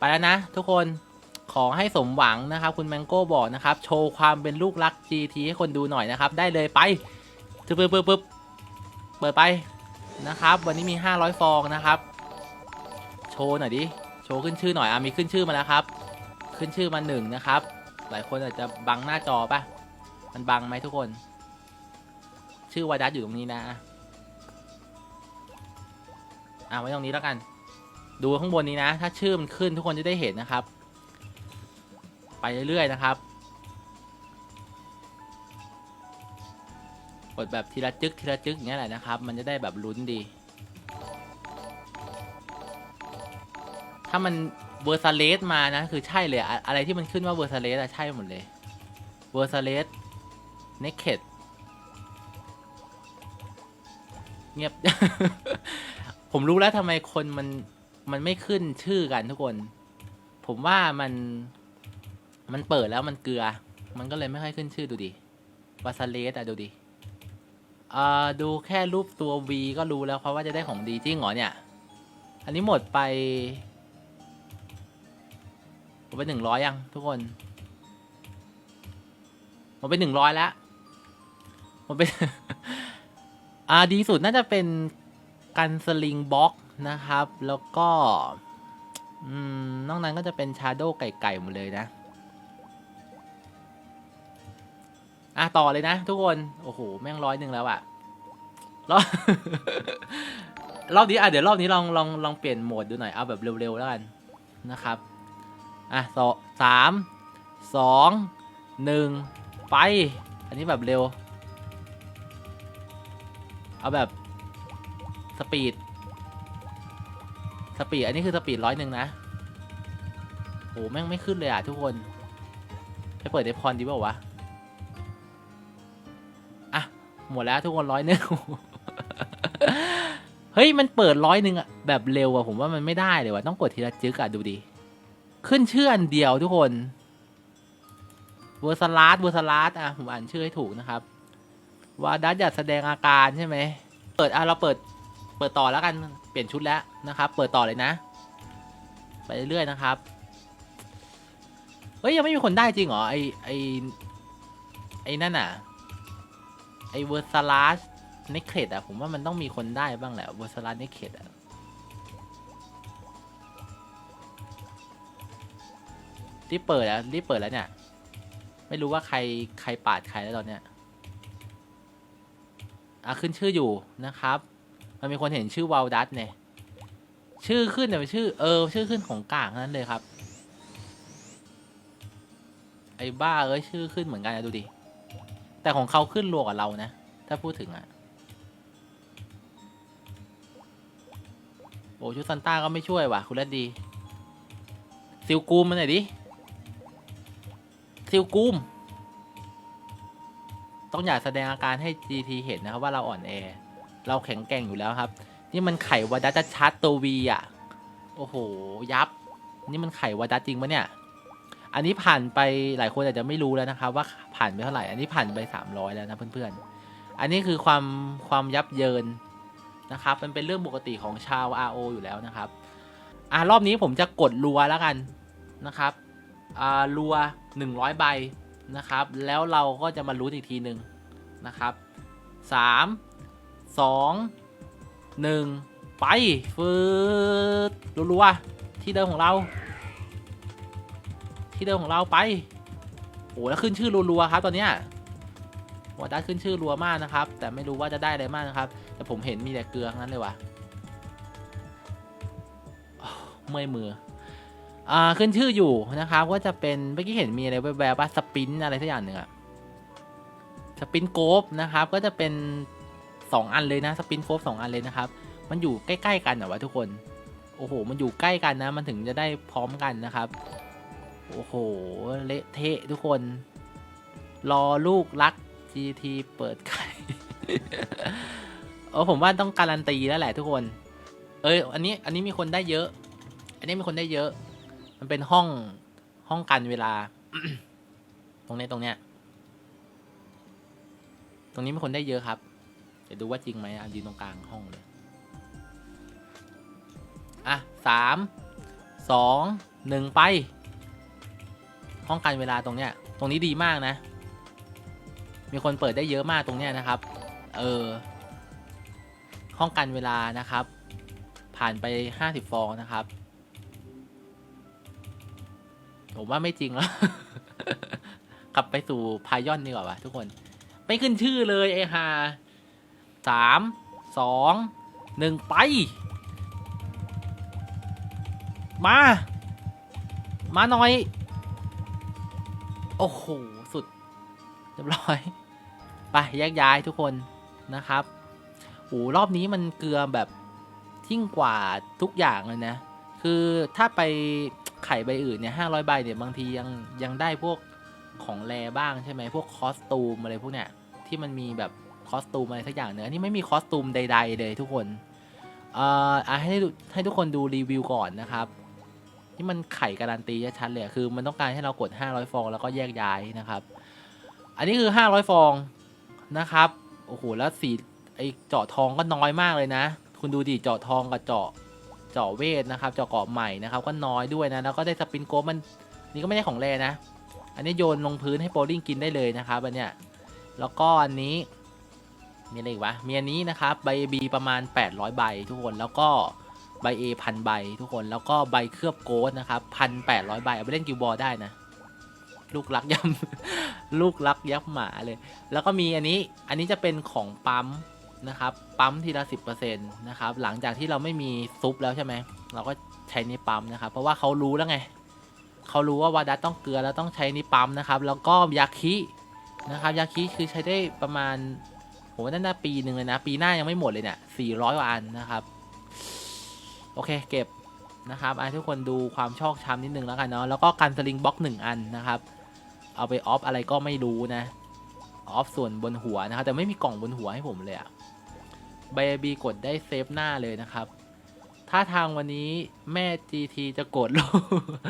ไปแล้วนะทุกคนขอให้สมหวังนะครับคุณแมงโก้บอกนะครับ โชว์ความเป็นลูกรัก GT ให้คนดูหน่อยนะครับ ได้เลยไปปึ๊บปึ๊บปึ๊บเปิดไปนะครับ วันนี้มี 500 ฟองนะครับ โชว์หน่อยดิโชว์ขึ้นชื่อหน่อยอะมีขึ้นชื่อมาแล้วครับ ขึ้นชื่อมาหนึ่งนะครับ หลายคนอาจจะบังหน้าจอปะมันบังไหมทุกคน ชื่อวาดัสอยู่ตรงนี้นะอะไว้ตรงนี้แล้วกัน ดูข้างบนนี้นะ ถ้าชื่อมันขึ้นทุกคนจะได้เห็นนะครับ ไปเรื่อยๆนะครับ กดแบบทีละจึกทีละจึกอย่างเงี้ยแหละนะครับ มันจะได้แบบลุ้นดี ถ้ามันเวอร์ซาเลสมานะ คือใช่เลยอะอะไรที่มันขึ้นว่าเวอร์ซาเลสอะใช่หมดเลยเวอร์ซาเลสเนคเคดเงียบ ผมรู้แล้วทำไมคนมัน มันไม่ขึ้นชื่อกันทุกคน ผมว่ามันมันเปิดแล้วมันเกลือ มันก็เลยไม่ค่อยขึ้นชื่อดูดิวาซาเลสอะดูดิอ่าดูแค่รูปตัว V ก็รู้แล้วครับว่าจะได้ของดีจริงเหรอเนี่ย อันนี้หมดไปหมดไปหนึ่งร้อยยังทุกคนหมดไปหนึ่งร้อยแล้วหมดไปอ่าดีสุดน่าจะเป็นกันสลิงบ็อก นะครับ แล้วก็อนอกนั้นก็จะเป็นชาโดว์ไก่ๆหมดเลยนะ อะ ต่อเลยนะทุกคน โอ้โห แม่งร้อยหนึ่งแล้วอะรอบรอบนี้อะเดี๋ยวรอบนี้ลองลองลองเปลี่ยนโหมดดูหน่อย เอาแบบเร็วๆแล้วกันนะครับ อะสอสามสองหนึ่งไป อันนี้แบบเร็ว เอาแบบ สปีด สปีดอันนี้คือสปีดร้อยหนึ่งนะโอ้แม่งไม่ขึ้นเลยอะทุกคน ไปเปิดในพรดีเปล่าวะ อะ หมดแล้วทุกคนร้อยหนึ่งเฮ้ย มันเปิดร้อยหนึ่งอะแบบเร็วอะผมว่ามันไม่ได้เลยว่ะ ต้องกดทีละจึ๊กอะดูดิ ขึ้นชื่ออันเดียวทุกคนเวอร์สลาร์ดเวอร์สลาร์ดอะผมอ่านชื่อให้ถูกนะครับ วาดัสอยากแสดงอาการใช่ไหม เปิดอะเราเปิด เปิดต่อแล้วกันเปลี่ยนชุดแล้วนะครับ เปิดต่อเลยนะ ไปเรื่อยๆนะครับเฮ้ยยังไม่มีคนได้จริงเหรอไอไอไอนั่นอะไอเวอร์ซาลัสเนคเคดอะผมว่ามันต้องมีคนได้บ้างแหละเวอร์ซาลัสเนคเคดอะรีบเปิดแล้วรีบเปิดแล้วเนี่ย ไม่รู้ว่าใครใครปาดใครแล้วตอนเนี้ยอะขึ้นชื่ออยู่นะครับ มันมีคนเห็นชื่อวาลดัสเนี่ยชื่อขึ้นแต่เป็นชื่อเออชื่อขึ้นของกลางนั้นเลยครับ ไอ้บ้าเอ้ยชื่อขึ้นเหมือนกันนะดูดิ แต่ของเขาขึ้นรัวกว่าเรานะ ถ้าพูดถึงอะโอ้ชุดซันต้าก็ไม่ช่วยว่ะคุณรัดดีซิลกูมมาหน่อยดิซิลกูม ต้องอย่าแสดงอาการให้ GT เห็นนะครับว่าเราอ่อนแอ เราแข็งแกร่งอยู่แล้วครับ นี่มันไข่วาดัสชัดตัววีอะ โอ้โห ยับ นี่มันไข่วาดัสจริงปะเนี่ย อันนี้ผ่านไปหลายคนอาจจะไม่รู้แล้วนะครับว่าผ่านไปเท่าไหร่ อันนี้ผ่านไป 300 แล้วนะเพื่อนๆ อันนี้คือความความยับเยินนะครับ มันเป็นเรื่องปกติของชาว RO อยู่แล้วนะครับ อ่ารอบนี้ผมจะกดรัวแล้วกันนะครับอ่ารัว 100 ใบนะครับ แล้วเราก็จะมารู้นอีกทีหนึ่งนะครับสาม สองหนึ่งไปฟืดรัวๆที่เดิมของเรา ที่เดิมของเราไปโอ้แล้วขึ้นชื่อรัวๆครับตอนเนี้ยวอดัสขึ้นชื่อรัวมากนะครับ แต่ไม่รู้ว่าจะได้อะไรมากนะครับ แต่ผมเห็นมีแต่เกลือทั้งนั้นเลยว่ะเมื่อยมืออ่าขึ้นชื่ออยู่นะครับว่าจะเป็นเมื่อกี้เห็นมีอะไรแวบๆว่าสปินอะไรสักอย่างหนึ่งอะสปินโกฟนะครับก็จะเป็น สองอันเลยนะสปินโกฟสองอันเลยนะครับ มันอยู่ใกล้ๆกันเหรอวะทุกคน โอ้โห มันอยู่ใกล้กันนะ มันถึงจะได้พร้อมกันนะครับ โอ้โห เละเทะทุกคน รอลูกรัก GT เปิดไข่เออผมว่าต้องการันตีแล้วแหละทุกคน เอ้ย อันนี้ อันนี้มีคนได้เยอะ อันนี้มีคนได้เยอะ มันเป็นห้อง ห้องกันเวลา ตรงนี้ตรงเนี้ย ตรงนี้มีคนได้เยอะครับ ดี๋ยวดูว่าจริงไหมอะยืนตรงกลางห้องเลย อะสามสองหนึ่งไปป้องกันเวลาตรงเนี้ย ตรงนี้ดีมากนะ มีคนเปิดได้เยอะมากตรงเนี้ยนะครับ เออป้องกันเวลานะครับ ผ่านไปห้าสิบฟองนะครับ ผมว่าไม่จริงแล้ว กลับไปสู่พายอนดีกว่าวะทุกคน ไม่ขึ้นชื่อเลยไอ้ฮา สามสองหนึ่งไป มา มาหน่อย โอ้โห สุด เรียบร้อย ไป แยกย้ายทุกคนนะครับโอ้รอบนี้มันเกลือแบบยิ่งกว่าทุกอย่างเลยนะ คือถ้าไปไข่ใบอื่นเนี่ยห้าร้อยใบเนี่ยบางทียังยังได้พวกของแรบ้างใช่ไหมพวกคอสตูมอะไรพวกเนี้ยที่มันมีแบบ คอสตูมอะไรสักอย่างเนื้อะนี่ไม่มีคอสตูมใด ๆ เลยทุกคนเอ่อให้ให้ทุกคนดูรีวิวก่อนนะครับที่มันไข่การันตีชัดเลยคือมันต้องการให้เรากด 500 ฟองแล้วก็แยกย้ายนะครับ อันนี้คือ 500 ฟองนะครับโอ้โหแล้วสีไอเจาะทองก็น้อยมากเลยนะ คุณดูดิเจาะทองกับเจาะเจาะเวทนะครับ เจาะเกาะใหม่นะครับก็น้อยด้วยนะแล้วก็ได้สปินโกมันนี่ก็ไม่ได้ของแรนะ อันนี้โยนลงพื้นให้โปลิงกินได้เลยนะครับอันเนี้ยแล้วก็อันนี้ มีอะไรอีกวะมีอันนี้นะครับใบบีประมาณ 800 ใบทุกคนแล้วก็ใบ A พันใบทุกคนแล้วก็ใบเคลือบโกดนะครับพันแปดร้อยใบเอาไปเล่นกิวบอลได้นะลูกรักยำลูกรักยับหมาเลย แล้วก็มีอันนี้อันนี้จะเป็นของปั๊มนะครับปั๊มทีละสิบเปอร์เซ็นต์นะครับหลังจากที่เราไม่มีซุปแล้วใช่ไหมเราก็ใช้นี่ปั๊มนะครับเพราะว่าเขารู้แล้วไงเขารู้ว่าวาดัตต้องเกลือแล้วต้องใช้นี่ปั๊มนะครับแล้วก็ยาคินะครับยาคิคือใช้ได้ประมาณ ผมว่าน่าปีหนึ่งเลยนะ ปีหน้ายังไม่หมดเลยเนี่ยสี่ร้อยกว่าอันนะครับ โอเคเก็บนะครับให้ทุกคนดูความชอกช้ำนิดนึงแล้วกันเนาะแล้วก็การสลิงบล็อกหนึ่งอันนะครับ เอาไปออฟอะไรก็ไม่รู้นะออฟส่วนบนหัวนะครับ แต่ไม่มีกล่องบนหัวให้ผมเลยอะใบบีกดได้เซฟหน้าเลยนะครับ ถ้าทางวันนี้แม่ GT จะกดลูก